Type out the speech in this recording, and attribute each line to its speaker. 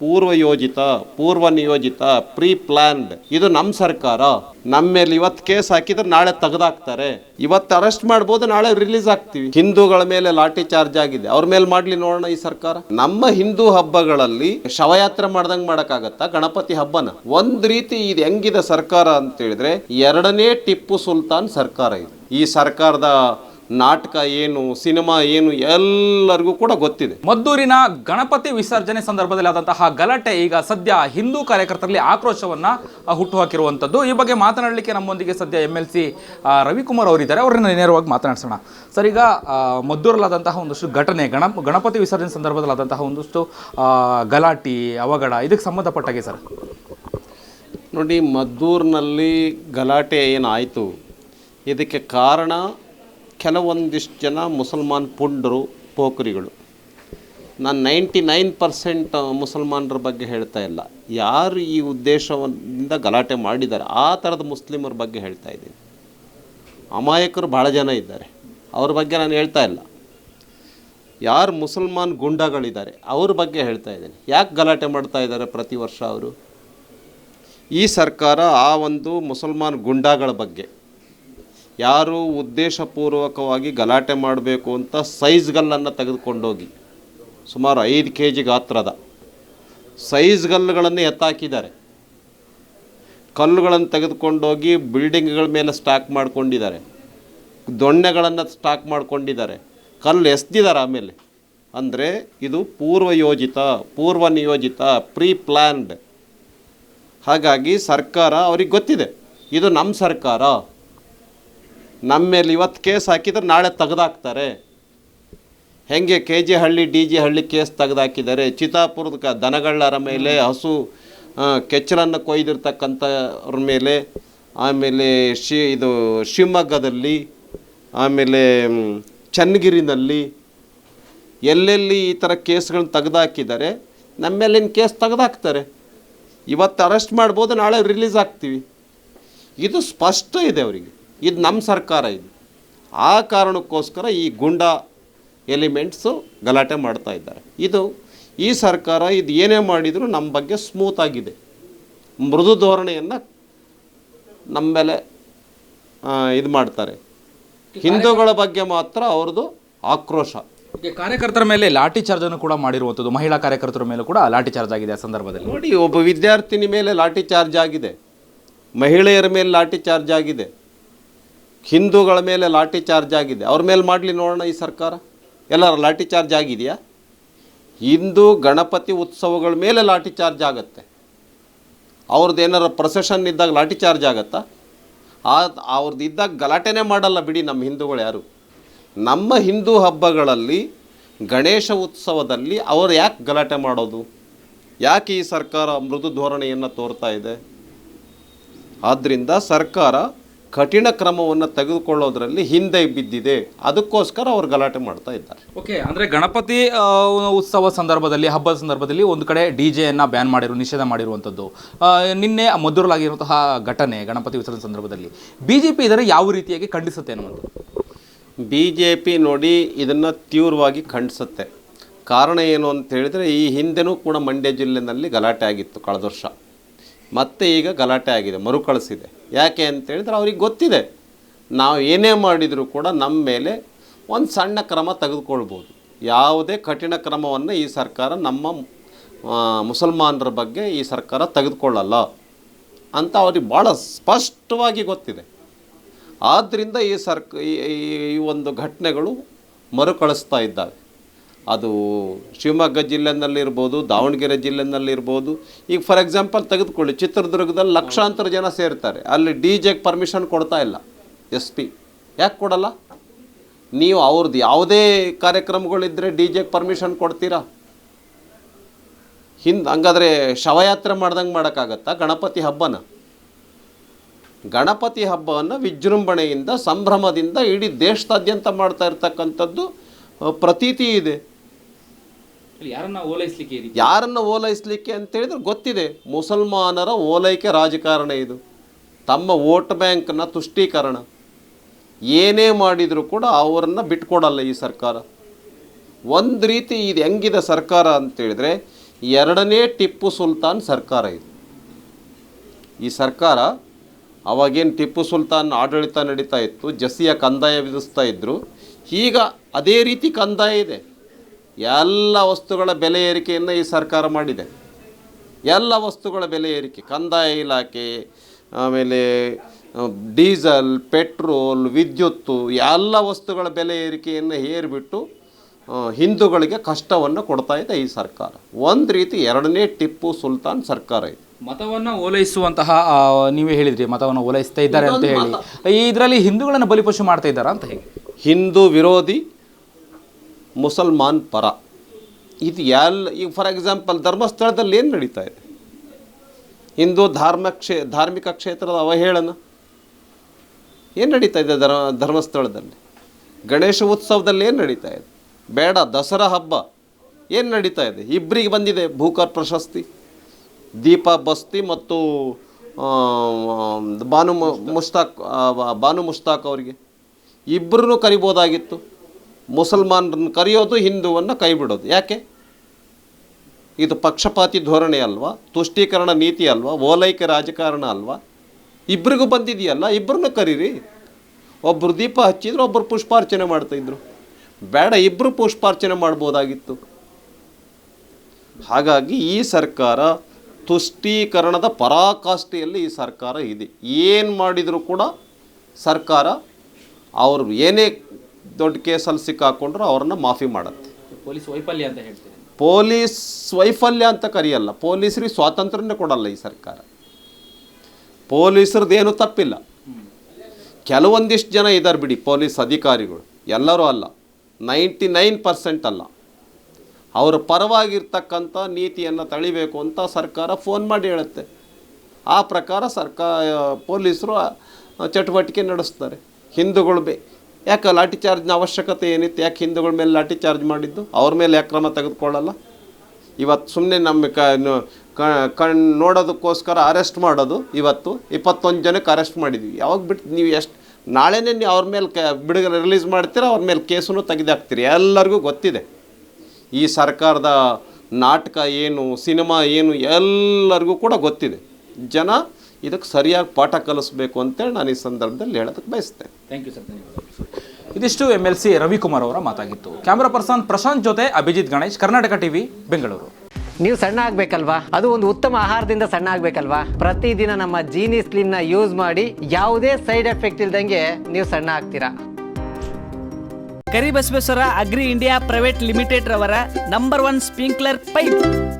Speaker 1: ಪೂರ್ವ ಯೋಜಿತ ಪೂರ್ವ ನಿಯೋಜಿತ ಪ್ರೀ ಪ್ಲಾನ್ಡ್ ಇದು ನಮ್ಮ ಸರ್ಕಾರ. ನಮ್ಮ ಮೇಲೆ ಇವತ್ತು ಕೇಸ್ ಹಾಕಿದ್ರೆ ನಾಳೆ ತೆಗೆದಾಕ್ತಾರೆ. ಇವತ್ತು ಅರೆಸ್ಟ್ ಮಾಡ್ಬೋದು, ನಾಳೆ ರಿಲೀಸ್ ಆಗ್ತೀವಿ ಹಿಂದೂಗಳ ಮೇಲೆ ಲಾಠಿ ಚಾರ್ಜ್ ಆಗಿದೆ. ಅವ್ರ ಮೇಲೆ ಮಾಡ್ಲಿ ನೋಡೋಣ ಈ ಸರ್ಕಾರ. ನಮ್ಮ ಹಿಂದೂ ಹಬ್ಬಗಳಲ್ಲಿ ಶವಯಾತ್ರೆ ಮಾಡ್ದಂಗೆ ಮಾಡಕ್ಕಾಗತ್ತಾ? ಗಣಪತಿ ಹಬ್ಬನ? ಒಂದ್ ರೀತಿ ಇದು ಹೆಂಗಿದೆ ಸರ್ಕಾರ ಅಂತ ಹೇಳಿದ್ರೆ ಎರಡನೇ ಟಿಪ್ಪು ಸುಲ್ತಾನ್ ಸರ್ಕಾರ ಇದು. ಈ ಸರ್ಕಾರದ ನಾಟಕ ಏನು ಸಿನಿಮಾ ಏನು ಎಲ್ಲರಿಗೂ ಕೂಡ ಗೊತ್ತಿದೆ.
Speaker 2: ಮದ್ದೂರಿನ ಗಣಪತಿ ವಿಸರ್ಜನೆ ಸಂದರ್ಭದಲ್ಲಿ ಆದಂತಹ ಗಲಾಟೆ ಈಗ ಸದ್ಯ ಹಿಂದೂ ಕಾರ್ಯಕರ್ತರಲ್ಲಿ ಆಕ್ರೋಶವನ್ನ ಹುಟ್ಟು ಹುಟ್ಟುಹಾಕಿರುವಂಥದ್ದು ಈ ಬಗ್ಗೆ ಮಾತನಾಡಲಿಕ್ಕೆ ನಮ್ಮೊಂದಿಗೆ ಸದ್ಯ ಎಂ ಎಲ್ ಸಿ ರವಿಕುಮಾರ್ ಅವರಿದ್ದಾರೆ. ಅವರನ್ನ ನೇರವಾಗಿ ಮಾತನಾಡಿಸೋಣ. ಸರ್ ಈಗ ಮದ್ದೂರಲ್ಲಾದಂತಹ ಒಂದಷ್ಟು ಘಟನೆ ಗಣ ಗಣಪತಿ ವಿಸರ್ಜನೆ ಸಂದರ್ಭದಲ್ಲಾದಂತಹ ಒಂದಷ್ಟು ಆ, ಗಲಾಟಿ ಅವಘಡ ಇದಕ್ಕೆ ಸಂಬಂಧಪಟ್ಟಾಗೆ ಸರ್?
Speaker 1: ನೋಡಿ ಮದ್ದೂರಿನಲ್ಲಿ ಗಲಾಟೆ ಏನಾಯಿತು? ಇದಕ್ಕೆ ಕಾರಣ ಕೆಲವೊಂದಿಷ್ಟು ಜನ ಮುಸಲ್ಮಾನ್ ಪುಂಡರು, ಪೋಖರಿಗಳು. ನಾನು ನೈಂಟಿ ನೈನ್ ಪರ್ಸೆಂಟ್ ಮುಸಲ್ಮಾನರ ಬಗ್ಗೆ ಹೇಳ್ತಾ ಇಲ್ಲ. ಯಾರು ಈ ಉದ್ದೇಶದಿಂದ ಗಲಾಟೆ ಮಾಡಿದ್ದಾರೆ, ಆ ಥರದ ಮುಸ್ಲಿಮರ ಬಗ್ಗೆ ಹೇಳ್ತಾ ಇದ್ದೀನಿ. ಅಮಾಯಕರು ಭಾಳ ಜನ ಇದ್ದಾರೆ. ಅವ್ರ ಬಗ್ಗೆ ನಾನು ಹೇಳ್ತಾ ಇಲ್ಲ. ಯಾರು ಮುಸಲ್ಮಾನ್ ಗುಂಡಗಳಿದ್ದಾರೆ, ಅವ್ರ ಬಗ್ಗೆ ಹೇಳ್ತಾ ಇದ್ದೀನಿ. ಯಾಕೆ ಗಲಾಟೆ ಮಾಡ್ತಾ ಇದ್ದಾರೆ ಪ್ರತಿ ವರ್ಷ ಅವರು? ಈ ಸರ್ಕಾರ ಆ ಒಂದು ಮುಸಲ್ಮಾನ್ ಗುಂಡಾಗಳ ಬಗ್ಗೆ. ಯಾರು ಉದ್ದೇಶಪೂರ್ವಕವಾಗಿ ಗಲಾಟೆ ಮಾಡಬೇಕು ಅಂತ ಸೈಜ್ಗಲ್ಲನ್ನು ತೆಗೆದುಕೊಂಡೋಗಿ, ಸುಮಾರು ಐದು ಕೆ ಜಿ ಗಾತ್ರದ ಸೈಜ್ಗಲ್ಲುಗಳನ್ನು ಎತ್ತಾಕಿದ್ದಾರೆ. ಕಲ್ಲುಗಳನ್ನು ತೆಗೆದುಕೊಂಡೋಗಿ ಬಿಲ್ಡಿಂಗ್ಗಳ ಮೇಲೆ ಸ್ಟಾಕ್ ಮಾಡ್ಕೊಂಡಿದ್ದಾರೆ. ದೊಣ್ಣೆಗಳನ್ನು ಸ್ಟಾಕ್ ಮಾಡ್ಕೊಂಡಿದ್ದಾರೆ. ಕಲ್ಲು ಎಸ್ದಿದ್ದಾರೆ ಆಮೇಲೆ? ಅಂದರೆ ಇದು ಪೂರ್ವ ಯೋಜಿತ ಪೂರ್ವ ನಿಯೋಜಿತ ಪ್ರೀ ಪ್ಲ್ಯಾನ್ಡ್ ಹಾಗಾಗಿ ಸರ್ಕಾರ ಅವ್ರಿಗೆ ಗೊತ್ತಿದೆ, ಇದು ನಮ್ಮ ಸರ್ಕಾರ. ನಮ್ಮ ಮೇಲೆ ಇವತ್ತು ಕೇಸ್ ಹಾಕಿದ್ರೆ ನಾಳೆ ತೆಗೆದಾಕ್ತಾರೆ. ಹೆಂಗೆ K G Halli D G Halli case ತೆಗೆದಾಕಿದ್ದಾರೆ. ಚಿತಾಪುರದ ಕ ದನಗಳರ ಮೇಲೆ ಹಸು ಕೆಚ್ಚಲನ್ನು ಕೊಯ್ದಿರ್ತಕ್ಕಂಥವ್ರ ಮೇಲೆ, ಆಮೇಲೆ ಶಿ, ಇದು ಶಿವಮೊಗ್ಗದಲ್ಲಿ, ಆಮೇಲೆ ಚನ್ನಗಿರಿನಲ್ಲಿ ಎಲ್ಲೆಲ್ಲಿ ಈ ಥರ ಕೇಸ್ಗಳನ್ನ ತೆಗೆದಾಕಿದ್ದಾರೆ, ನಮ್ಮ ಮೇಲಿನ ಕೇಸ್ ತೆಗೆದಾಕ್ತಾರೆ. ಇವತ್ತು ಅರೆಸ್ಟ್ ಮಾಡ್ಬೋದು, ನಾಳೆ ರಿಲೀಸ್ ಆಗ್ತೀವಿ. ಇದು ಸ್ಪಷ್ಟ ಇದೆ ಅವರಿಗೆ. ಇದು ನಮ್ಮ ಸರ್ಕಾರ ಇದು. ಆ ಕಾರಣಕ್ಕೋಸ್ಕರ ಈ ಗುಂಡಾ ಎಲಿಮೆಂಟ್ಸು ಗಲಾಟೆ ಮಾಡ್ತಾ ಇದ್ದಾರೆ. ಇದು ಈ ಸರ್ಕಾರ ಇದು ಏನೇ ಮಾಡಿದರೂ ನಮ್ಮ ಬಗ್ಗೆ ಸ್ಮೂತ್ ಆಗಿದೆ. ಮೃದು ಧೋರಣೆಯನ್ನು ನಮ್ಮ ಮೇಲೆ ಇದು ಮಾಡ್ತಾರೆ. ಹಿಂದೂಗಳ ಬಗ್ಗೆ ಮಾತ್ರ ಅವ್ರದ್ದು ಆಕ್ರೋಶ.
Speaker 2: ಕಾರ್ಯಕರ್ತರ ಮೇಲೆ ಲಾಠಿ ಚಾರ್ಜ್ ಅನ್ನು ಕೂಡ ಮಾಡಿರುವಂಥದ್ದು ಮಹಿಳಾ ಕಾರ್ಯಕರ್ತರ ಮೇಲೂ ಕೂಡ ಲಾಠಿ ಚಾರ್ಜ್ ಆಗಿದೆ ಆ ಸಂದರ್ಭದಲ್ಲಿ.
Speaker 1: ನೋಡಿ ಒಬ್ಬ ವಿದ್ಯಾರ್ಥಿನಿ ಮೇಲೆ ಲಾಠಿ ಚಾರ್ಜ್ ಆಗಿದೆ. ಮಹಿಳೆಯರ ಮೇಲೆ ಲಾಠಿ ಚಾರ್ಜ್ ಆಗಿದೆ. ಹಿಂದೂಗಳ ಮೇಲೆ ಲಾಠಿ ಚಾರ್ಜ್ ಆಗಿದೆ. ಅವ್ರ ಮೇಲೆ ಮಾಡಲಿ ನೋಡೋಣ ಈ ಸರ್ಕಾರ. ಎಲ್ಲರ ಲಾಠಿ ಚಾರ್ಜ್ ಆಗಿದೆಯಾ? ಹಿಂದೂ ಗಣಪತಿ ಉತ್ಸವಗಳ ಮೇಲೆ ಲಾಠಿ ಚಾರ್ಜ್ ಆಗುತ್ತೆ. ಅವ್ರದ್ದು ಏನಾರ ಪ್ರೊಸೆಷನ್ ಇದ್ದಾಗ ಲಾಠಿ ಚಾರ್ಜ್ ಆಗತ್ತಾ? ಆ ಅವ್ರದ್ದು ಇದ್ದಾಗ ಗಲಾಟೆನೇ ಮಾಡಲ್ಲ ಬಿಡಿ ನಮ್ಮ ಹಿಂದೂಗಳು ಯಾರು. ನಮ್ಮ ಹಿಂದೂ ಹಬ್ಬಗಳಲ್ಲಿ ಗಣೇಶ ಉತ್ಸವದಲ್ಲಿ ಅವರು ಯಾಕೆ ಗಲಾಟೆ ಮಾಡೋದು? ಯಾಕೆ ಈ ಸರ್ಕಾರ ಮೃದು ಧೋರಣೆಯನ್ನು ತೋರ್ತಾ ಇದೆ? ಆದ್ದರಿಂದ ಸರ್ಕಾರ ಕಠಿಣ ಕ್ರಮವನ್ನು ತೆಗೆದುಕೊಳ್ಳೋದ್ರಲ್ಲಿ ಹಿಂದೆ ಬಿದ್ದಿದೆ. ಅದಕ್ಕೋಸ್ಕರ ಅವ್ರು ಗಲಾಟೆ ಮಾಡ್ತಾ ಇದ್ದಾರೆ.
Speaker 2: ಓಕೆ ಅಂದರೆ ಗಣಪತಿ ಉತ್ಸವ ಸಂದರ್ಭದಲ್ಲಿ ಹಬ್ಬದ ಸಂದರ್ಭದಲ್ಲಿ ಒಂದು ಕಡೆ ಡಿ ಜೆಯನ್ನು ಬ್ಯಾನ್ ಮಾಡಿರು ನಿಷೇಧ ಮಾಡಿರುವಂಥದ್ದು. ನಿನ್ನೆ ಮಧುರಲಾಗಿರುವಂತಹ ಘಟನೆ ಗಣಪತಿ ವಿಸರ್ಜನೆ ಸಂದರ್ಭದಲ್ಲಿ ಬಿ ಜೆ ಪಿ ಇದನ್ನು ಯಾವ ರೀತಿಯಾಗಿ ಖಂಡಿಸುತ್ತೆ ಅನ್ನುವಂಥದ್ದು?
Speaker 1: ಬಿ ಜೆ ಪಿ ನೋಡಿ ಇದನ್ನು ತೀವ್ರವಾಗಿ ಖಂಡಿಸುತ್ತೆ. ಕಾರಣ ಏನು ಅಂತ ಹೇಳಿದರೆ ಈ ಹಿಂದೆನೂ ಕೂಡ ಮಂಡ್ಯ ಜಿಲ್ಲೆನಲ್ಲಿ ಗಲಾಟೆ ಆಗಿತ್ತು ಕಳೆದ ವರ್ಷ. ಮತ್ತೆ ಈಗ ಗಲಾಟೆ ಆಗಿದೆ, ಮರುಕಳಿಸಿದೆ. ಯಾಕೆ ಅಂತ ಹೇಳಿದ್ರೆ ಅವ್ರಿಗೆ ಗೊತ್ತಿದೆ. ನಾವು ಏನೇ ಮಾಡಿದರೂ ಕೂಡ ನಮ್ಮ ಮೇಲೆ ಒಂದು ಸಣ್ಣ ಕ್ರಮ ತೆಗೆದುಕೊಳ್ಬೋದು. ಯಾವುದೇ ಕಠಿಣ ಕ್ರಮವನ್ನು ಈ ಸರ್ಕಾರ ನಮ್ಮ ಮುಸಲ್ಮಾನರ ಬಗ್ಗೆ ಈ ಸರ್ಕಾರ ತೆಗೆದುಕೊಳ್ಳಲ್ಲ ಅಂತ ಅವ್ರಿಗೆ ಭಾಳ ಸ್ಪಷ್ಟವಾಗಿ ಗೊತ್ತಿದೆ. ಆದ್ದರಿಂದ ಈ ಸರ್ಕ ಈ ಒಂದು ಘಟನೆಗಳು ಮರುಕಳಿಸ್ತಾ ಇದ್ದಾವೆ. ಅದು ಶಿವಮೊಗ್ಗ ಜಿಲ್ಲೆನಲ್ಲಿರ್ಬೋದು ದಾವಣಗೆರೆ ಜಿಲ್ಲೆನಲ್ಲಿರ್ಬೋದು ಈಗ ಫಾರ್ ಎಕ್ಸಾಂಪಲ್ ತೆಗೆದುಕೊಳ್ಳಿ, ಚಿತ್ರದುರ್ಗದಲ್ಲಿ ಲಕ್ಷಾಂತರ ಜನ ಸೇರ್ತಾರೆ. ಅಲ್ಲಿ ಡಿ ಜೆಗೆ ಪರ್ಮಿಷನ್ ಕೊಡ್ತಾ ಇಲ್ಲ ಎಸ್ ಪಿ. ಯಾಕೆ ಕೊಡಲ್ಲ? ನೀವು ಅವ್ರದ್ದು ಯಾವುದೇ ಕಾರ್ಯಕ್ರಮಗಳಿದ್ದರೆ ಡಿ ಜೆಗೆ ಪರ್ಮಿಷನ್ ಕೊಡ್ತೀರಾ? ಹಿಂದೆ ಹಂಗಾದ್ರೆ ಶವಯಾತ್ರೆ ಮಾಡ್ದಂಗೆ ಮಾಡೋಕ್ಕಾಗತ್ತಾ? ಗಣಪತಿ ಹಬ್ಬನ? ಗಣಪತಿ ಹಬ್ಬವನ್ನು ವಿಜೃಂಭಣೆಯಿಂದ, ಸಂಭ್ರಮದಿಂದ ಇಡೀ ದೇಶದಾದ್ಯಂತ ಮಾಡ್ತಾ ಇರ್ತಕ್ಕಂಥದ್ದು ಪ್ರತೀತಿ ಇದೆ.
Speaker 2: ಯಾರನ್ನು ಓಲೈಸಲಿಕ್ಕೆ
Speaker 1: ಅಂತ ಹೇಳಿದ್ರೆ ಗೊತ್ತಿದೆ. ಮುಸಲ್ಮಾನರ ಓಲೈಕೆ ರಾಜಕಾರಣ ಇದು. ತಮ್ಮ ವೋಟ್ ಬ್ಯಾಂಕ್ನ ತುಷ್ಟೀಕರಣ. ಏನೇ ಮಾಡಿದರೂ ಕೂಡ ಅವರನ್ನು ಬಿಟ್ಕೊಡಲ್ಲ ಈ ಸರ್ಕಾರ. ಒಂದು ರೀತಿ ಇದು ಹೆಂಗಿದೆ ಸರ್ಕಾರ ಅಂತೇಳಿದರೆ ಎರಡನೇ ಟಿಪ್ಪು ಸುಲ್ತಾನ್ ಸರ್ಕಾರ ಇದು. ಈ ಸರ್ಕಾರ ಅವಾಗೇನು ಟಿಪ್ಪು ಸುಲ್ತಾನ್ ಆಡಳಿತ ನಡೀತಾ ಇತ್ತು ಜಸಿಯ ಕಂದಾಯ ವಿಧಿಸ್ತಾ ಇದ್ದರು ಈಗ ಅದೇ ರೀತಿ ಕಂದಾಯ ಇದೆ. ಎಲ್ಲ ವಸ್ತುಗಳ ಬೆಲೆ ಏರಿಕೆಯನ್ನು ಈ ಸರ್ಕಾರ ಮಾಡಿದೆ. ಎಲ್ಲ ವಸ್ತುಗಳ ಬೆಲೆ ಏರಿಕೆ ಕಂದಾಯ ಇಲಾಖೆ ಆಮೇಲೆ ಡೀಸಲ್ ಪೆಟ್ರೋಲ್ ವಿದ್ಯುತ್ತು ಎಲ್ಲ ವಸ್ತುಗಳ ಬೆಲೆ ಏರಿಕೆಯನ್ನು ಹೇರಿಬಿಟ್ಟು ಹಿಂದೂಗಳಿಗೆ ಕಷ್ಟವನ್ನು ಕೊಡ್ತಾ ಇದೆ ಈ ಸರ್ಕಾರ. ಒಂದು ರೀತಿ ಎರಡನೇ ಟಿಪ್ಪು ಸುಲ್ತಾನ್ ಸರ್ಕಾರ ಇದೆ.
Speaker 2: ಮತವನ್ನು ಓಲೈಸುವಂತಹ ನೀವೇ ಹೇಳಿದ್ರಿ ಮತವನ್ನು ಓಲೈಸ್ತಾ ಇದ್ದಾರೆ ಅಂತ ಹೇಳಿ. ಇದರಲ್ಲಿ ಹಿಂದೂಗಳನ್ನು ಬಲಿಪಶು ಮಾಡ್ತಾ ಇದ್ದಾರಾ ಅಂತ ಹೇಳಿ.
Speaker 1: ಹಿಂದೂ ವಿರೋಧಿ ಮುಸಲ್ಮಾನ್ ಪರ. ಇದು ಎಲ್ಲ ಈಗ ಫಾರ್ ಎಕ್ಸಾಂಪಲ್ ಧರ್ಮಸ್ಥಳದಲ್ಲಿ ಏನು ನಡೀತಾ ಇದೆ? ಹಿಂದೂ ಧಾರ್ಮ ಕ್ಷೇ, ಧಾರ್ಮಿಕ ಕ್ಷೇತ್ರದ ಅವಹೇಳನ? ಏನು ನಡೀತಾ ಇದೆ ಧರ್ಮ, ಧರ್ಮಸ್ಥಳದಲ್ಲಿ? ಗಣೇಶ ಉತ್ಸವದಲ್ಲಿ ಏನು ನಡೀತಾ ಇದೆ? ಬೇಡ, ದಸರಾ ಹಬ್ಬ. ಏನು ನಡೀತಾ ಇದೆ? ಇಬ್ಬರಿಗೆ ಬಂದಿದೆ ಭೂಕರ್ ಪ್ರಶಸ್ತಿ, ದೀಪ ಬಸ್ತಿ ಮತ್ತು ಬಾನು ಮುಷ್ತಾಕ್ ಬಾನು ಮುಷ್ತಾಕ್ ಅವರಿಗೆ. ಇಬ್ಬರೂ ಕರಿಬೋದಾಗಿತ್ತು. ಮುಸಲ್ಮಾನರನ್ನು ಕರೆಯೋದು, ಹಿಂದೂವನ್ನು ಕೈ ಬಿಡೋದು ಯಾಕೆ? ಇದು ಪಕ್ಷಪಾತಿ ಧೋರಣೆ ಅಲ್ವಾ? ತುಷ್ಟೀಕರಣ ನೀತಿ ಅಲ್ವಾ? ಓಲೈಕೆ ರಾಜಕಾರಣ ಅಲ್ವಾ? ಇಬ್ಬರಿಗೂ ಬಂದಿದೆಯಲ್ಲ? ಇಬ್ಬರನ್ನು ಕರೀರಿ. ಒಬ್ಬರು ದೀಪ ಹಚ್ಚಿದ್ರು ಒಬ್ಬರು ಪುಷ್ಪಾರ್ಚನೆ ಮಾಡ್ತಾಯಿದ್ರು ಬೇಡ ಇಬ್ಬರು ಪುಷ್ಪಾರ್ಚನೆ ಮಾಡ್ಬೋದಾಗಿತ್ತು. ಹಾಗಾಗಿ ಈ ಸರ್ಕಾರ ತುಷ್ಟೀಕರಣದ ಪರಾಕಾಷ್ಠೆಯಲ್ಲಿ ಈ ಸರ್ಕಾರ ಇದೆ. ಏನು ಮಾಡಿದರೂ ಕೂಡ ಸರ್ಕಾರ ಅವರು ಏನೇ ದೊಡ್ಡ ಕೇಸಲ್ಲಿ ಸಿಕ್ಕಾಕೊಂಡ್ರು ಅವ್ರನ್ನ ಮಾಫಿ ಮಾಡತ್ತೆ.
Speaker 2: ಪೊಲೀಸ್ ವೈಫಲ್ಯ ಅಂತ ಹೇಳ್ತೀರಿ.
Speaker 1: ಪೊಲೀಸ್ ವೈಫಲ್ಯ ಅಂತ ಕರೆಯಲ್ಲ ಪೊಲೀಸರಿಗೆ ಸ್ವಾತಂತ್ರ್ಯನೇ ಕೊಡಲ್ಲ ಈ ಸರ್ಕಾರ. ಪೊಲೀಸರದ್ದೇನು ತಪ್ಪಿಲ್ಲ. ಕೆಲವೊಂದಿಷ್ಟು ಜನ ಇದ್ದಾರೆ ಬಿಡಿ ಪೊಲೀಸ್ ಅಧಿಕಾರಿಗಳು ಎಲ್ಲರೂ ಅಲ್ಲ ನೈಂಟಿ ನೈನ್ ಪರ್ಸೆಂಟ್ ಅಲ್ಲ. ಅವರ ಪರವಾಗಿರ್ತಕ್ಕಂಥ ನೀತಿಯನ್ನು ತಳಿಬೇಕು ಅಂತ ಸರ್ಕಾರ ಫೋನ್ ಮಾಡಿ ಹೇಳುತ್ತೆ. ಆ ಪ್ರಕಾರ ಸರ್ಕಾರ ಪೊಲೀಸರು ಚಟುವಟಿಕೆ ನಡೆಸ್ತಾರೆ. ಹಿಂದೂಗಳು ಬೇ ಯಾಕೆ ಲಾಠಿ ಚಾರ್ಜ್ನ ಅವಶ್ಯಕತೆ ಏನಿತ್ತು? ಯಾಕೆ ಹಿಂದೂಗಳ ಮೇಲೆ ಲಾಠಿ ಚಾರ್ಜ್ ಮಾಡಿದ್ದು? ಅವ್ರ ಮೇಲೆ ಯಾಕೆ ಕ್ರಮ ತೆಗೆದುಕೊಳ್ಳಲ್ಲ? ಇವತ್ತು ಸುಮ್ಮನೆ ನಮ್ಮ ಕಣ್ ನೋಡೋದಕ್ಕೋಸ್ಕರ ಅರೆಸ್ಟ್ ಮಾಡೋದು ಇವತ್ತು ಇಪ್ಪತ್ತೊಂದು ಜನಕ್ಕೆ ಅರೆಸ್ಟ್ ಮಾಡಿದ್ವಿ. ಯಾವಾಗ ಬಿಟ್ಟು ನೀವು ಎಷ್ಟು ನಾಳೆನೇ ನೀವು ಅವ್ರ ಮೇಲೆ ಕ ಬಿಡುಗಡೆ ರಿಲೀಸ್ ಮಾಡ್ತೀರ? ಅವ್ರ ಮೇಲೆ ಕೇಸನ್ನು ತೆಗೆದಾಕ್ತೀರಿ. ಎಲ್ಲರಿಗೂ ಗೊತ್ತಿದೆ. ಈ ಸರ್ಕಾರದ ನಾಟಕ ಏನು, ಸಿನಿಮಾ ಏನು ಎಲ್ಲರಿಗೂ ಕೂಡ ಗೊತ್ತಿದೆ. ಜನ ಇದಕ್ಕೆ ಸರಿಯಾಗಿ ಪಾಠ ಕಲಿಸ್ಬೇಕು ಅಂತೇಳಿ ನಾನು ಈ ಸಂದರ್ಭದಲ್ಲಿ ಹೇಳೋದಕ್ಕೆ ಬಯಸ್ತೇನೆ.
Speaker 2: ಥ್ಯಾಂಕ್ ಯು ಸರ್ ಇದಿಷ್ಟು ಎಂ ಎಲ್ ಸಿ ರವಿಕುಮಾರ್ ಅವರ ಮಾತಾಗಿತ್ತು. ಕ್ಯಾಮರಾ ಪರ್ಸನ್ ಪ್ರಶಾಂತ್ ಜೊತೆ ಅಭಿಜಿತ್ ಗಣೇಶ್ ಕರ್ನಾಟಕ ಟಿವಿ ಬೆಂಗಳೂರು.
Speaker 3: ನೀವು ಸಣ್ಣ ಆಗ್ಬೇಕಲ್ವಾ? ಅದು ಒಂದು ಉತ್ತಮ ಆಹಾರದಿಂದ ಸಣ್ಣ ಆಗ್ಬೇಕಲ್ವಾ? ಪ್ರತಿದಿನ ನಮ್ಮ ಜೀನಿ ಸ್ಲಿಮ್ನ ಯೂಸ್ ಮಾಡಿ ಯಾವುದೇ ಸೈಡ್ ಎಫೆಕ್ಟ್ ಇಲ್ದಂಗೆ ನೀವು ಸಣ್ಣ ಆಗ್ತೀರಾ?
Speaker 4: Karibasaveshwara agri India private limited ರವರ ನಂಬರ್ ಒನ್ ಸ್ಪ್ರಿಂಕ್ಲರ್ ಪೈಪ್.